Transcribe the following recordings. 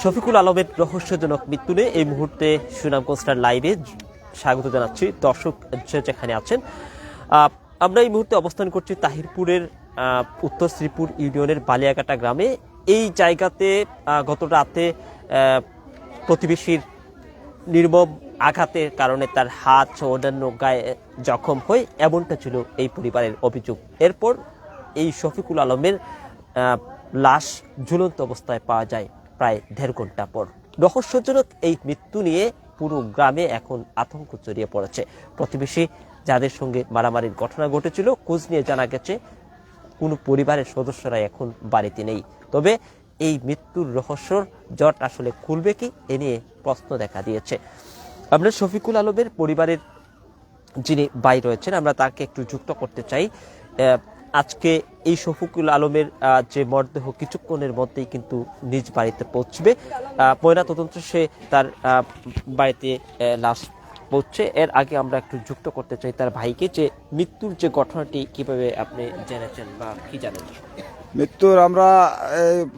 শফিকুল আলমের রহস্যজনক মৃত্যু নিয়ে এই মুহূর্তে সুনাম কোস্টার লাইভে স্বাগত জানাচ্ছি। দর্শক যেখানে আছেন আমরা এই মুহূর্তে অবস্থান করছি তাহিরপুরের উত্তর শ্রীপুর ইউনিয়নের বালিয়াকাটা গ্রামে। এই জায়গাতে গত রাতে প্রতিবেশীর নির্মম আঘাতের কারণে তার হাত ও অন্যান্য গায়ে জখম হয়, এমনটা ছিল এই পরিবারের অভিযোগ। এরপর এই শফিকুল আলমের লাশ ঝুলন্ত অবস্থায় পাওয়া যায় প্রায় দেড় ঘণ্টা পর। রহস্যজনক এই মৃত্যু নিয়ে পুরো গ্রামে এখন আতঙ্ক ছড়িয়ে পড়েছে। প্রতিবেশী যাদের সঙ্গে মারামারির ঘটনা ঘটেছিল, খোঁজ নিয়ে জানা গেছে, কোনো পরিবারের সদস্যরা এখন বাড়িতে নেই। তবে এই মৃত্যুর রহস্যর জট আসলে খুলবে কি, এ নিয়ে প্রশ্ন দেখা দিয়েছে। আমরা শফিকুল আলমের পরিবারের যিনি বাই রয়েছেন, আমরা তাকে একটু যুক্ত করতে চাই। আজকে এই শফিকুল আলমের যে মরদেহ কিছুক্ষণের মধ্যেই কিন্তু নিজ বাড়িতে পৌঁছবে। আহ, ময়নাতদন্ত সে তার বাড়িতে লাশ পৌঁছে। এর আগে আমরা একটু যুক্ত করতে চাই তার ভাইকে যে মৃত্যুর যে ঘটনাটি কীভাবে আপনি জেনেছেন বা কি জানেন? মৃত্যুর আমরা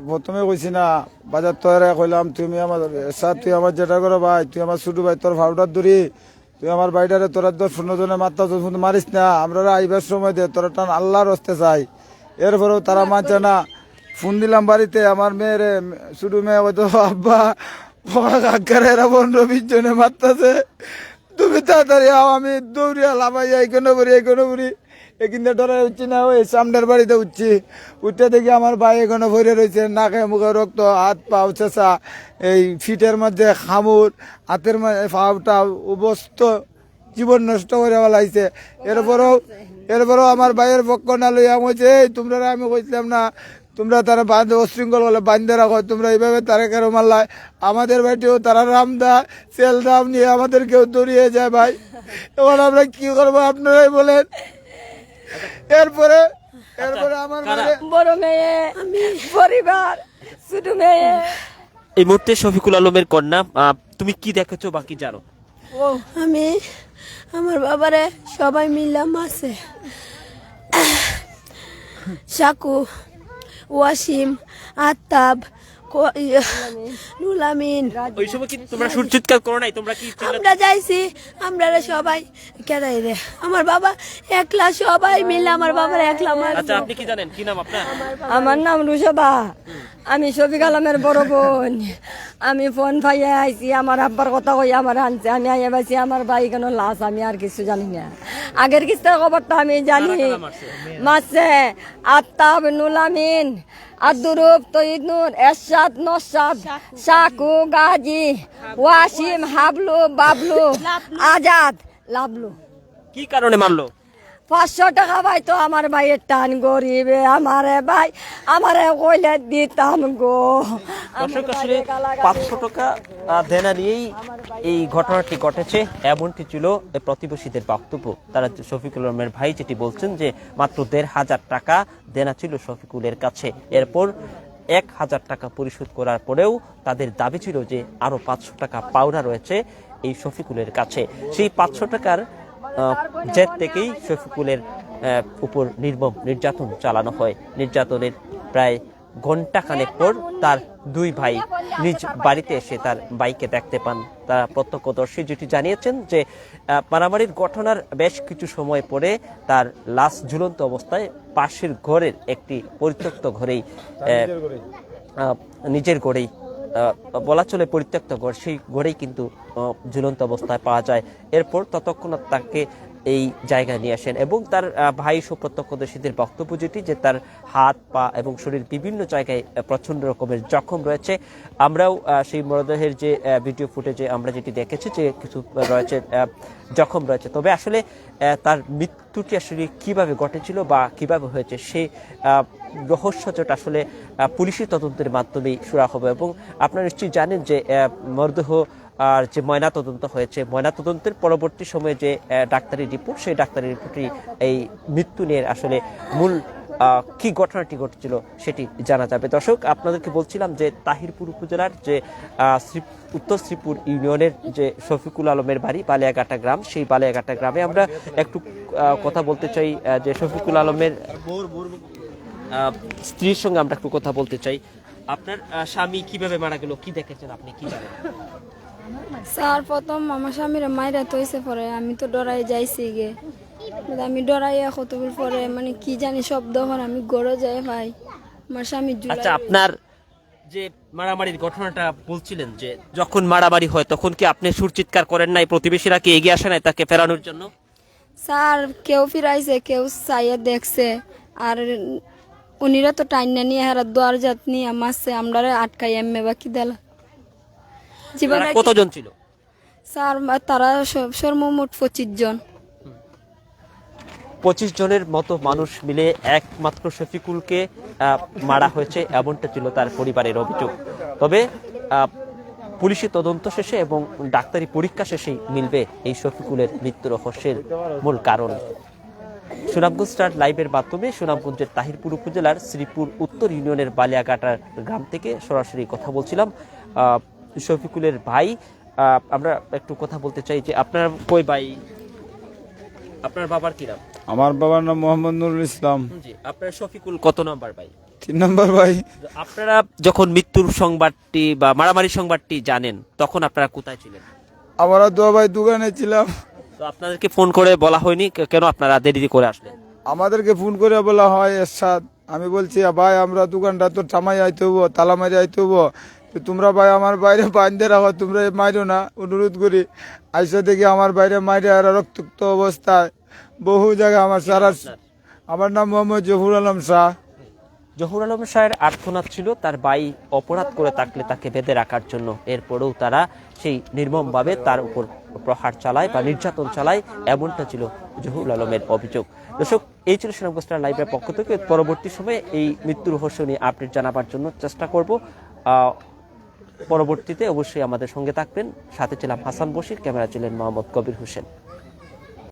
প্রথমে কইছি না বাজার তৈরি কইলাম তুমি আমার স্যার তুই আমার যেটা করো ভাই তুই আমার ছোট ভাই তোর ফাউডার ধরি তুই আমার বাড়িটারে তোরা দশ পনেরো জনের মাত্রা তো শুধু মারিস না আমরা আইবার সময় দে তোরা টান আল্লাহর হস্তে চাই এরপরেও তারা মানছে না। ফোন দিলাম বাড়িতে আমার মেয়ের শুধু মেয়ে হয়তো আব্বা এরা পনেরো বিশ জনে মারতেছে তুমি তাড়াতাড়ি আও আমি দৌড়িয়া লাভাই এই এইখানে বলি কোনো বলি এখানে ধরে উঠছি না, ওই সামনের বাড়িতে উঠছি। উঠতে দেখি আমার ভাই এখানে ভরে রয়েছে, নাকে মুখে রক্ত, হাত পা চেঁচা এই ফিটের মধ্যে খামুর, হাতের মধ্যে পাউটা অবস্থ, জীবন নষ্ট করে ফেলাইছে। এরপরেও এরপরেও আমার ভাইয়ের পক্ষ না লইয়া বলছে, এই, তোমরা আমি কইছিলাম না, তোমরা তারা বান্ধে অশৃঙ্খল বলে বান্ধে রাখো, তোমরা এইভাবে তারা কেন মারলাই? আমাদের বাড়িতেও তারা রাম দা, সেল দাম নিয়ে আমাদেরকেও দৌড়িয়ে যায় ভাই। এবার আমরা কি করব, আপনারাই বলেন। এরপরে এরপরে আমার মানে বড় মেয়ে পরিবার ছোট মেয়ে। এই মুহূর্তে শফিকুল আলমের কন্যা তুমি কি দেখেছ বা কি জানো? আমি আমার বাবারে সবাই মিললাম আছে সাকু ওয়াসিম আত্তাব ইয়া, নুলামিন। ওই সময় কি তোমরা সুর চিৎকার করো নাই? তোমরা কি আমরা যাইছি আমরা রে সবাই। কেদাই রে? আমার বাবা একলা সবাই মিলে আমার বাবার একলা মার আচ্ছা আপনি কি জানেন? কি নাম আপনার? আমার নাম রুশবা। আমি শফিক আলমের বড় বোন। আমি ফোন পাইয়ে আইছি আমার আব্বার কথা কই আমার আনছে। আমি আইয়া পাইছি আমার ভাই কেন লাশ আমি আর কিছু জানি না। আগের কিস্তার খবরটা আমি জানি। মাসে আত্তাব নুলামিন আব্দুরুব তৈনুর নূর এরশাদ নসাদ সাকু গাজী ওয়াসিম হাবলু বাবলু আজাদ লাবলু। কি কারণে মারলো? পাঁচশো টাকা ভাই তো আমার ভাইয়ের টান গরিবে আমারে ভাই আমারে কইলে দিতাম গো। দর্শক আসলে পাঁচশো টাকা দেনা নিয়েই এই ঘটনাটি ঘটেছে। এমনটি ছিল প্রতিবেশীদের বক্তব্য। তারা শফিকুল আলমের ভাই যেটি বলছেন যে মাত্র দেড় হাজার টাকা দেনা ছিল শফিকুলের কাছে। এরপর এক হাজার টাকা পরিশোধ করার পরেও তাদের দাবি ছিল যে আরও পাঁচশো টাকা পাওনা রয়েছে এই শফিকুলের কাছে। সেই পাঁচশো টাকার জেদ থেকেই শফিকুলের উপর নির্মম নির্যাতন চালানো হয়। নির্যাতনের প্রায় ঘণ্টা খানেক পর তার দুই ভাই নিজ বাড়িতে এসে তার বাইকে দেখতে পান। তারা প্রত্যক্ষদর্শী যেটি জানিয়েছেন যে মারামারির ঘটনার বেশ কিছু সময় পরে তার লাশ ঝুলন্ত অবস্থায় পাশের ঘরের একটি পরিত্যক্ত ঘরেই নিজের ঘরেই। বলা চলে পরিত্যক্ত ঘর। সেই ঘরেই কিন্তু ঝুলন্ত অবস্থায় পাওয়া যায়। এরপর ততক্ষণাৎ তাকে এই জায়গায় নিয়ে আসেন এবং তার ভাই সুপ্রত্যক্ষদর্শীদের বক্তব্য যেটি যে তার হাত পা এবং শরীর বিভিন্ন জায়গায় আহ, প্রচণ্ড রকমের জখম রয়েছে। আমরাও সেই মরদেহের যে ভিডিও ফুটেজে আমরা যেটি দেখেছি যে কিছু রয়েছে জখম রয়েছে। তবে আসলে তার মৃত্যুটি আসলে কীভাবে ঘটেছিল বা কীভাবে হয়েছে সেই আহ, রহস্যজট আসলে পুলিশি তদন্তের মাধ্যমেই সুরা হবে। এবং আপনারা নিশ্চয়ই জানেন যে মরদেহ আর যে ময়না তদন্ত হয়েছে, ময়না তদন্তের পরবর্তী সময়ে যে ডাক্তারি রিপোর্ট, সেই ডাক্তারি রিপোর্টই এই মৃত্যু নিয়ে আসলে মূল কি ঘটনাটি ঘটেছিল সেটি জানা যাবে। দর্শক, আপনাদেরকে বলছিলাম যে তাহিরপুর উপজেলার যে উত্তর শ্রীপুর ইউনিয়নের যে শফিকুল আলমের বাড়ি, বালিয়াঘাটা গ্রাম, সেই বালিয়াঘাটা গ্রামে আমরা একটু কথা বলতে চাই যে শফিকুল আলমের স্ত্রীর সঙ্গে আমরা একটু কথা বলতে চাই। আপনার স্বামী কীভাবে মারা গেল, কি দেখেছেন আপনি, কি জানেন? স্যার প্রথম আমার স্বামীর মায়েরা তৈছে পরে আমি তো ডরাই যাইছি গে। আমি ডরাই কতগুলো পরে মানে কি জানি শব্দ হন আমি গড়ে যাই ভাই। আমার স্বামী আচ্ছা আপনার যে মারামারির ঘটনাটা বলছিলেন যে যখন মারামারি হয় তখন কি আপনি সুর চিৎকার করেন নাই? প্রতিবেশীরা কি এগিয়ে আসে নাই তাকে ফেরানোর জন্য? স্যার কেউ ফিরাইছে কেউ চাইয়ে দেখছে। আর উনিরা তো টাইনা নিয়ে হারা দোয়ার জাত নিয়ে মারছে আমরা আটকাই এমে বাকি দেলা। জীবনে কতজন ছিল? স্যার তারা সর্বমোট পঁচিশ জন। পঁচিশ জনের মতো মানুষ মিলে একমাত্র শফিকুলকে মারা হয়েছে এমনটা ছিল তার পরিবারের অভিযোগ। তবে পুলিশি তদন্ত শেষে এবং ডাক্তারি পরীক্ষা শেষেই মিলবে এই শফিকুলের মৃত্যু রহস্যের মূল কারণ। সুনামগঞ্জ স্টার লাইভের মাধ্যমে সুনামগঞ্জের তাহিরপুর উপজেলার শ্রীপুর উত্তর ইউনিয়নের বালিয়াঘাটার গ্রাম থেকে সরাসরি কথা বলছিলাম। আহ, শফিকুলের ভাই আমরা একটু কথা বলতে চাই যে আপনার কই ভাই? আপনার বাবার কি নাম? আমার বাবার নাম মোহাম্মদ নুরুল ইসলাম। জি আপনার শফিকুল কত নাম্বার ভাই? তিন নম্বর ভাই। আপনারা যখন মৃত্যুর সংবাদটি বা মারামারি সংবাদটি জানেন তখন আপনারা কোথায় ছিলেন? আমরা দু ভাই দোকানে ছিলাম। তো আপনাদেরকে ফোন করে বলা হয়নি কেন আপনারা দেরি করে আসলেন? আমাদেরকে ফোন করে বলা হয় এরশাদ। আমি বলছি ভাই আমরা দোকানটা তো টামাই আইতে হব তালা মারি আইতে হব। তোমরা ভাই আমার বাইরে বাঁধতে রাখো, তোমরা মাইরো না, অনুরোধ করি। আইসা দেখি আমার বাইরে মাইরে আর রক্তাক্ত অবস্থায়। বহু জায়গায় আমার সারা আমার নাম মোহাম্মদ জহুর আলম শাহ। জহুর আলম শাহের আর্থনাদ ছিল তার ভাই অপরাধ করে থাকলে তাকে বেঁধে রাখার জন্য। এরপরেও তারা সেই নির্মমভাবে তার উপর প্রহার চালায় বা নির্যাতন চালায়, এমনটা ছিল জহুর আলমের অভিযোগ। দর্শক, এই ছিল সুনামগঞ্জ লাইভের পক্ষ থেকে। পরবর্তী সময়ে এই মৃত্যুর রহস্য নিয়ে আপডেট জানাবার জন্য চেষ্টা করব। পরবর্তীতে অবশ্যই আমাদের সঙ্গে থাকবেন। সাথে ছিলাম হাসান বসির ক্যামেরা ছিলেন মোহাম্মদ কবির হোসেন।